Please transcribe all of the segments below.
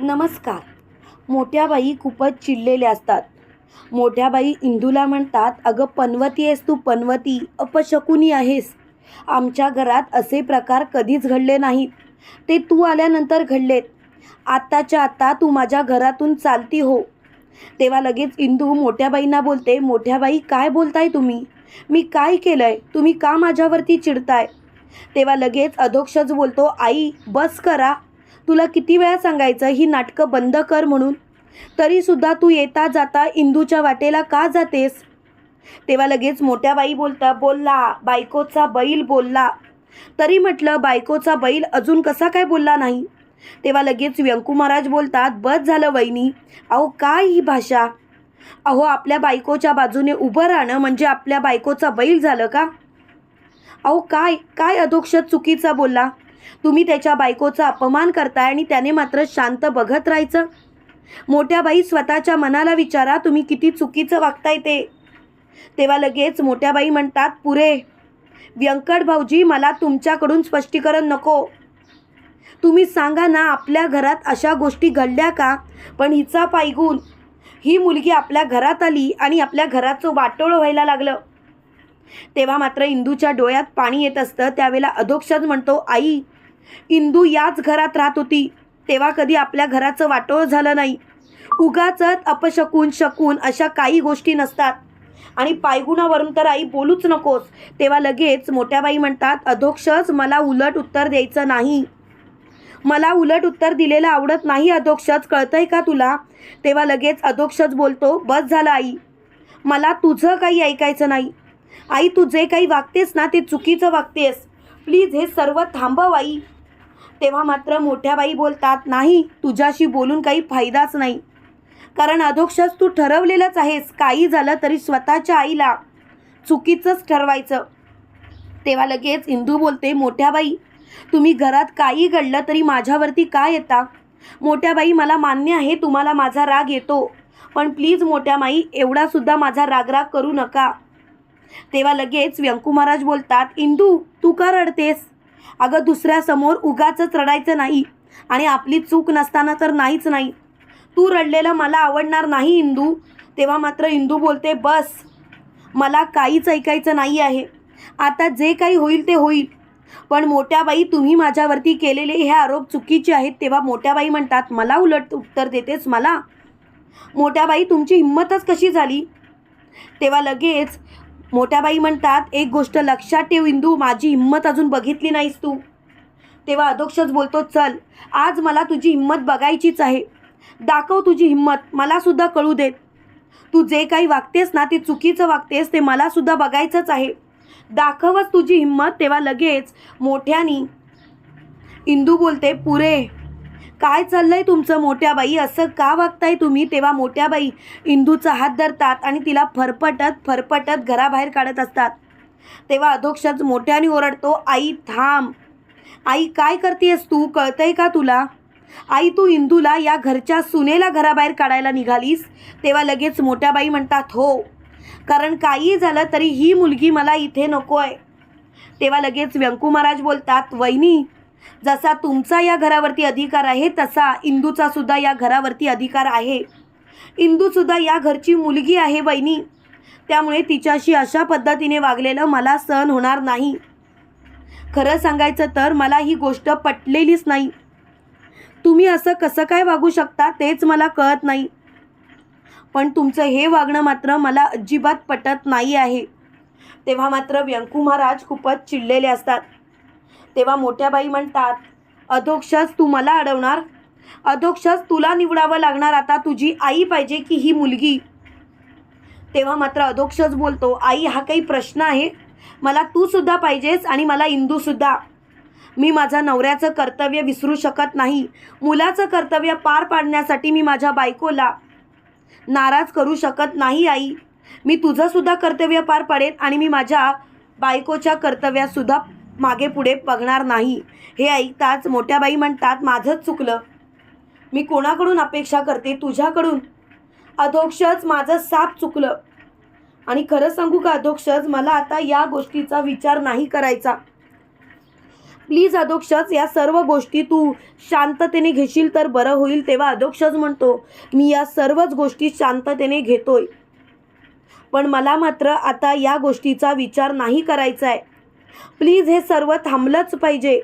नमस्कार. मोठ्या बाई खूपच चिडलेल्या असतात. मोठ्या बाई इंदूला म्हणतात अगं पनवती आहेस तू पनवती अपशकुनी आहेस. आमच्या घरात असे प्रकार कधीच घडले नाहीत. ते तू आल्यानंतर घडलेत. आत्ताच्या आत्ता तू माझ्या घरातून चालती हो. तेव्हा लगेच इंदू मोठ्या बाईंना बोलते मोठ्या बाई काय बोलताय तुम्ही? मी काय केलंय? तुम्ही का माझ्यावरती चिडताय? तेव्हा लगेच अधोक्षच बोलतो आई बस करा. तुला किती वेळा सांगायचं ही नाटकं बंद कर म्हणून? तरीसुद्धा तू येता जाता इंदूच्या वाटेला का जातेस? तेव्हा लगेच मोठ्या बाई बोलता बोलला बायकोचा बैल बोलला. तरी म्हटलं बायकोचा बैल अजून कसा काय बोलला नाही? तेव्हा लगेच व्यंकू महाराज बोलतात बस झालं वहिनी अहो काय ही भाषा? अहो आपल्या बायकोच्या बाजूने उभं राहणं म्हणजे आपल्या बायकोचा बैल झालं का? अहो काय काय अधोक्षत चुकीचा बोलला? तुम्ही त्याच्या बायकोचा अपमान करताय आणि त्याने मात्र शांत बघत राहायचं. मोठ्या बाई स्वतःच्या मनाला विचारा तुम्ही किती चुकीचं वागताय ते. तेव्हा लगेच मोठ्या बाई म्हणतात पुरे व्यंकट भाऊजी मला तुमच्याकडून स्पष्टीकरण नको. तुम्ही सांगा ना आपल्या घरात अशा गोष्टी घडल्या का? पण हिचा पायगून ही मुलगी आपल्या घरात आली आणि आपल्या घराचं वाटोळं व्हायला लागलं. तेव्हा मात्र इंदूच्या डोळ्यात पाणी येत असतं त्यावेळेला अधोक्षज म्हणतो आई इंदू याच घरात राहत होती. तेव्हा कधी आपल्या घराचं वाटोळ झालं नाही. उगाच अपशकून शकून अशा काही गोष्टी नसतात. आणि पायगुणावरून तर आई बोलूच नकोस. तेव्हा लगेच मोठ्या बाई म्हणतात अधोक्षच मला उलट उत्तर द्यायचं नाही. मला उलट उत्तर दिलेलं आवडत नाही अधोक्षच कळतंय का तुला? तेव्हा लगेच अधोक्षच बोलतो बस झालं आई. मला तुझं काही ऐकायचं नाही. आई तू जे काही वागतेस ना ते चुकीचं वागतेस. प्लीज हे सर्व थांबव आई. तेव्हा मात्र मोठ्या बाई बोलतात नाही तुझ्याशी बोलून काही फायदाच नाही. कारण अधोक्षच तू ठरवलेलंच आहेस काही झालं तरी स्वतःच्या आईला चुकीचंच ठरवायचं. तेव्हा लगेच इंदू बोलते मोठ्या बाई तुम्ही घरात काही घडलं तरी माझ्यावरती का येता? मोठ्या बाई मला मान्य आहे तुम्हाला माझा राग येतो. पण प्लीज मोठ्या माई एवढासुद्धा माझा रागराग करू नका. तेव्हा लगेच व्यंकू महाराज बोलतात इंदू तू का रडतेस? अगं दुसऱ्यासमोर उगाचंच रडायचं नाही. आणि आपली चूक नसताना तर नाहीच नाही. तू रडलेलं मला आवडणार नाही इंदू. तेव्हा मात्र इंदू बोलते बस मला काहीच ऐकायचं नाही आहे. आता जे काही होईल ते होईल. पण मोठ्या बाई तुम्ही माझ्यावरती केलेले हे आरोप चुकीचे आहेत. तेव्हा मोठ्याबाई म्हणतात मला उलट उत्तर देतेस मला? मोठ्या बाई तुमची हिंमतच कशी झाली? तेव्हा लगेच मोठ्याबाई म्हणतात एक गोष्ट लक्षात ठेव इंदू माझी हिंमत अजून बघितली नाहीस तू. तेव्हा अधोक्षच बोलतो चल आज मला तुझी हिंमत बघायचीच आहे. दाखव तुझी हिंमत मलासुद्धा कळू देत तू जे काही वागतेस ना ते चुकीचं वागतेस ते मलासुद्धा बघायचंच आहे. दाखवच तुझी हिंमत. तेव्हा लगेच मोठ्यानी इंदू बोलते पुरे काय चाललंय तुमचं मोठ्या बाई असं का वागताय तुम्ही? तेव्हा मोठ्या बाई इंदूचा हात धरतात आणि तिला फरफटत फरफटत घराबाहेर काढत असतात. तेव्हा अधोक्षच मोठ्याने ओरडतो आई थांब. आई काय करतेस तू? कळतंय का तुला? आई तू इंदूला या घरच्या सुनेला घराबाहेर काढायला निघालीस? तेव्हा लगेच मोठ्या बाई म्हणतात हो. कारण काही झालं तरी ही मुलगी मला इथे नको आहे तेव्हा लगेच व्यंकू महाराज बोलतात वहिनी जसा तुमचा या घरावरती अधिकार आहे तसा इंदूचा सुद्धा या घरावरती अधिकार आहे. इंदूसुद्धा या घरची मुलगी आहे वहिनी. त्यामुळे तिच्याशी अशा पद्धतीने वागलेलं मला सहन होणार नाही. खरं सांगायचं तर मला ही गोष्ट पटलेलीच नाही. तुम्ही असं कसं काय वागू शकता तेच मला कळत नाही. पण तुमचं हे वागणं मात्र मला अजिबात पटत नाही आहे. तेव्हा मात्र व्यंकू महाराज खूपच चिडलेले असतात. तेव्हा मोठ्या बाई म्हणतात अधोक्षच तू मला अडवणार? अधोक्षच तुला निवडावं लागणार आता? तुझी आई पाहिजे की ही मुलगी? तेव्हा मात्र अधोक्षच बोलतो आई हा काही प्रश्न आहे. मला तूसुद्धा पाहिजेस आणि मला इंदूसुद्धा मी माझ्या नवऱ्याचं कर्तव्य विसरू शकत नाही. मुलाचं कर्तव्य पार पाडण्यासाठी मी माझ्या बायकोला नाराज करू शकत नाही आई. मी तुझंसुद्धा कर्तव्य पार पाडेन आणि मी माझ्या बायकोच्या कर्तव्यातसुद्धा मागे पुढे बघणार नाही. हे ऐकताच मोठ्याबाई म्हणतात माझंच चुकलं. मी कोणाकडून अपेक्षा करते? तुझ्याकडून. अधोक्षच माझं साप चुकलं. आणि खरं सांगू का अधोक्षज मला आता या गोष्टीचा विचार नाही करायचा. प्लीज अधोक्षज या सर्व गोष्टी तू शांततेने घेशील तर बरं होईल तेव्हा अधोक्षज म्हणतो मी या सर्वच गोष्टी शांततेने घेतोय. पण मला मात्र आता या गोष्टीचा विचार नाही करायचा आहे प्लीज हे सर्व थांबलंच पाहिजे.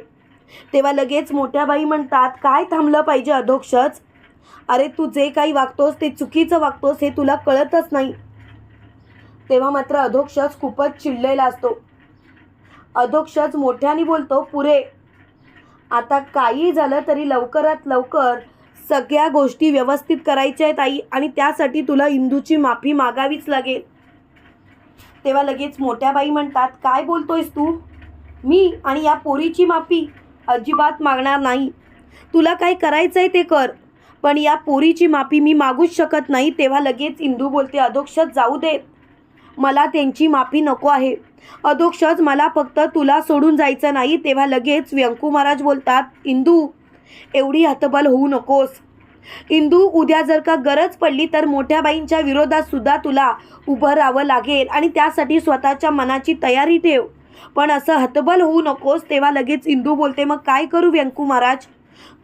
तेव्हा लगेच मोठ्या बाई म्हणतात काय थांबलं पाहिजे अधोक्षच? अरे तू जे काही वागतोस ते चुकीचं वागतोस हे तुला कळतच नाही. तेव्हा मात्र अधोक्षच खूपच चिडलेला असतो. अधोक्षच मोठ्याने बोलतो पुरे आता काही झालं तरी लवकरात लवकर सगळ्या गोष्टी व्यवस्थित करायच्या आहेत आई आणि त्यासाठी तुला इंदूची माफी मागावीच लागेल. तेव्हा लगेच मोठ्या बाई म्हणतात काय बोलतोयस तू? मी आणि या पोरीची माफी अजिबात मागणार नाही. तुला काय करायचं आहे ते कर. पण या पोरीची माफी मी मागूच शकत नाही. तेव्हा लगेच इंदू बोलते अधोक्षत जाऊ देत मला त्यांची माफी नको आहे. अधोक्षज मला फक्त तुला सोडून जायचं नाही. तेव्हा लगेच व्यंकू महाराज बोलतात इंदू एवढी हतबल होऊ नकोस. इंदू उद्या जर का गरज पडली तर मोठ्या बाईंच्या विरोधात सुद्धा तुला उभं राहावं लागेल आणि त्यासाठी स्वतःच्या मनाची तयारी ठेव. पण असं हतबल होऊ नकोस तेव्हा लगेच इंदू बोलते मग काय करू व्यंकू महाराज?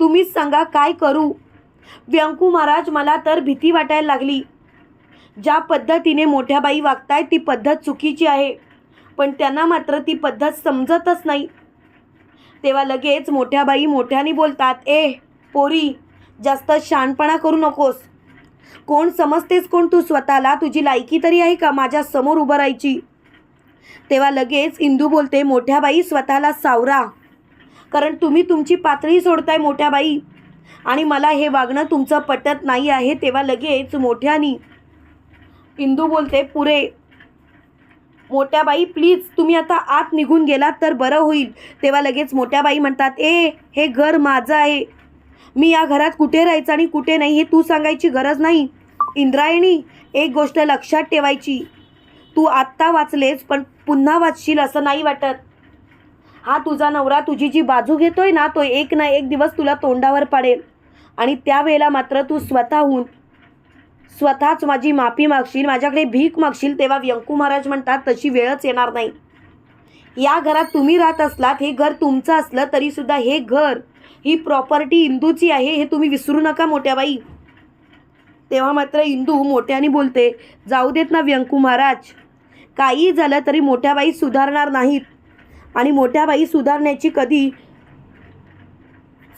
तुम्हीच सांगा काय करू? व्यंकू महाराज मला तर भीती वाटायला लागली. ज्या पद्धतीने मोठ्या बाई वागतायत ती पद्धत चुकीची आहे. पण त्यांना मात्र ती पद्धत समजतच नाही. तेव्हा लगेच मोठ्या बाई मोठ्याने बोलतात ए पोरी जास्त शहाणपणा करू नकोस. कोण समजतेस कोण तू स्वतःला? तुझी लायकी तरी आहे का माझ्यासमोर उभं राहायची? तेव्हा लगेच इंदू बोलते मोठ्या बाई स्वतःला सावरा. कारण तुम्ही तुमची पातळी सोडताय मोठ्या बाई. आणि मला हे वागणं तुमचं पटत नाही आहे. तेव्हा लगेच मोठ्यानी इंदू बोलते पुरे. मोठ्या बाई प्लीज तुम्ही आता आत निघून गेलात तर बरं होईल. तेव्हा लगेच मोठ्या बाई म्हणतात ए हे घर माझं आहे. मी या घरात कुठे राहायचं आणि कुठे नाही हे तू सांगायची गरज नाही. इंद्रायणी एक गोष्ट लक्षात ठेवायची. तू आत्ता वाचलेस पण पुन्हा वाचशील असं नाही वाटत. हा तुझा नवरा तुझी जी बाजू घेतोय ना तो एक ना एक दिवस तुला तोंडावर पाडेल. आणि त्यावेळेला मात्र तू स्वतःहून स्वतःच माझी माफी मागशील माझ्याकडे भीक मागशील तेव्हा व्यंकू महाराज म्हणतात तशी वेळच येणार नाही. या घरात तुम्ही राहत असलात हे घर तुमचं असलं तरीसुद्धा हे घर ही प्रॉपर्टी इंदूची आहे हे तुम्ही विसरू नका मोठ्या बाई तेव्हा मात्र इंदू मोठ्याने बोलते जाऊ देत ना व्यंकू महाराज. काही झालं तरी मोठ्या बाई सुधारणार नाहीत. आणि मोठ्या बाई सुधारण्याची कधी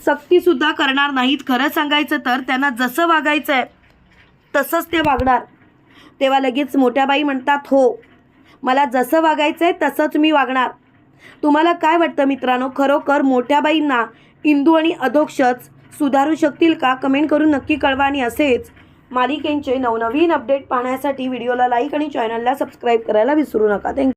सक्तीसुद्धा करणार नाहीत. खरं सांगायचं तर त्यांना जसं वागायचं आहे तसंच ते वागणार. तेव्हा लगेच मोठ्या बाई म्हणतात हो मला जसं वागायचं आहे तसंच मी वागणार. तुम्हाला काय वाटतं मित्रांनो? खरोखर मोठ्या बाईंना इंदू आणि अधोक्षच सुधारू शकतील का? कमेंट करून नक्की कळवा आणि असेच मालिकेंचे नवनवीन अपडेट पाहण्यासाठी व्हिडिओला लाईक आणि चॅनलला सबस्क्राईब करायला विसरू नका. थँक्यू